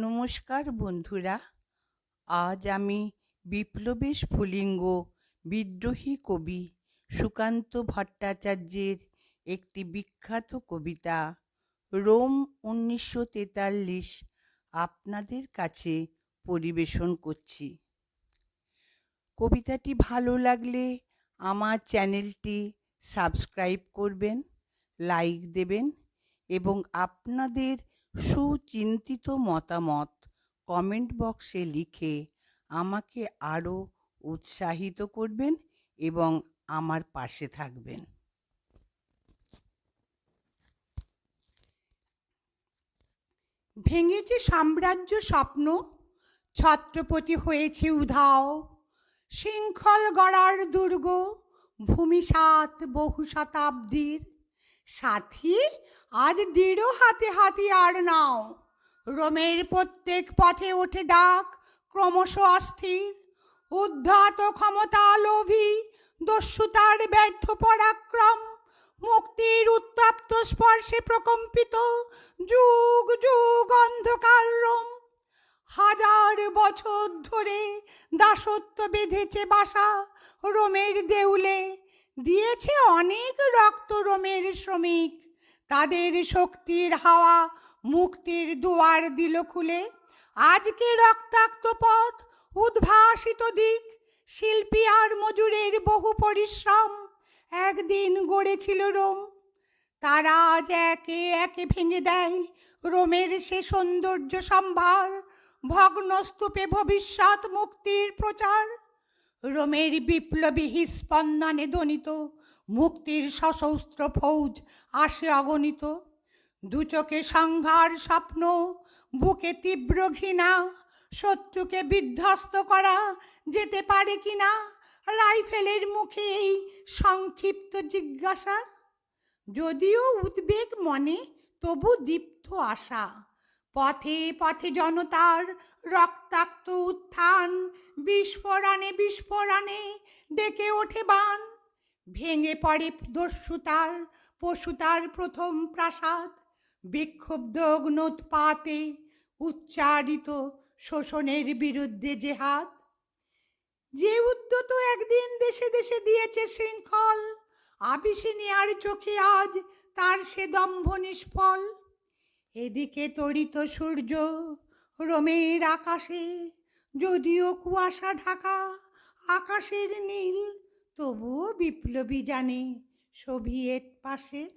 নমস্কার বন্ধুরা, আজ আমি বিপ্লবী স্ফুলিঙ্গ বিদ্রোহী কবি সুকান্ত ভট্টাচার্যের একটি বিখ্যাত কবিতা, রোম উনিশশো তেতাল্লিশ, আপনাদের কাছে পরিবেশন করছি। কবিতাটি ভালো লাগলে আমার চ্যানেলটি সাবস্ক্রাইব করবেন, লাইক দেবেন এবং আপনাদের সুচিন্তিত মতামত কমেন্ট বক্সে লিখে আমাকে আরও উৎসাহিত করবেন এবং আমার পাশে থাকবেন। ভেঙেছে সাম্রাজ্য স্বপ্ন, ছত্রপতি হয়েছে উধাও, শৃঙ্খল গড়ার দুর্গ ভূমিসাত বহু শতাব্দীর সাথী, আজ দৃঢ় হাতে হাতিয়ার নাও। রোমের প্রত্যেক পথে ওঠে ডাক, ক্রমশ অস্থির। উদ্ধাত ক্ষমতা লোভী দস্যুতার ব্যর্থ পরাক্রম। মুক্তির উত্তপ্ত স্পর্শে প্রকম্পিত, যুগ যুগ অন্ধকার রোম। হাজার বছর ধরে দাসত্ব বেঁধেছে বাসা রোমের দেউলে। দিয়েছে অনেক রক্ত রোমের শ্রমিক। তাদের শক্তির হাওয়া মুক্তির দুয়ার দিল খুলে। আজকে রক্তাক্ত পথ, উদ্ভাসিত দিক, শিল্পী আর মজুরের বহু পরিশ্রম একদিন গড়েছিল রোম। তারা আজ একে একে ভেঙে দেয় রোমের সে সৌন্দর্য সম্ভার, ভগ্নস্তূপে ভবিষ্যৎ মুক্তির প্রচার। রোমের বিপ্লবী স্পন্দনে ধ্বনিত মুক্তির সশস্ত্র ফৌজ আসে অগণিত দু চোখে সংঘার স্বপ্ন, বুকে তীব্র ঘৃণা, শত্রুকে বিধ্বস্ত করা যেতে পারে কি না রাইফেলের মুখে এই সংক্ষিপ্ত জিজ্ঞাসা? যদিও উদ্বেগ মনে, তবু দীপ্ত আশা। পথে পথে জনতার রক্তাক্ত উত্থান, বিস্ফোরণে বিস্ফোরণে ডেকে ওঠে বান। ভেঙে পড়ে দস্যুতার, পশুতার প্রথম প্রাসাদ। বিক্ষুব্ধ অগ্নোৎপাতে উচ্চারিত শোষণের বিরুদ্ধে জেহাদ। যে উদ্যত একদিন দেশে দেশে দিয়েছে শৃঙ্খল আবিসিনিয়ার চোখে আজ তার সে দম্ভ নিষ্ফল। এদিকে তরিত সূর্য রোমের আকাশে, যদিও কুয়াশা ঢাকা আকাশের নীল, তবুও বিপ্লবী জানে সোভিয়েত পাশে।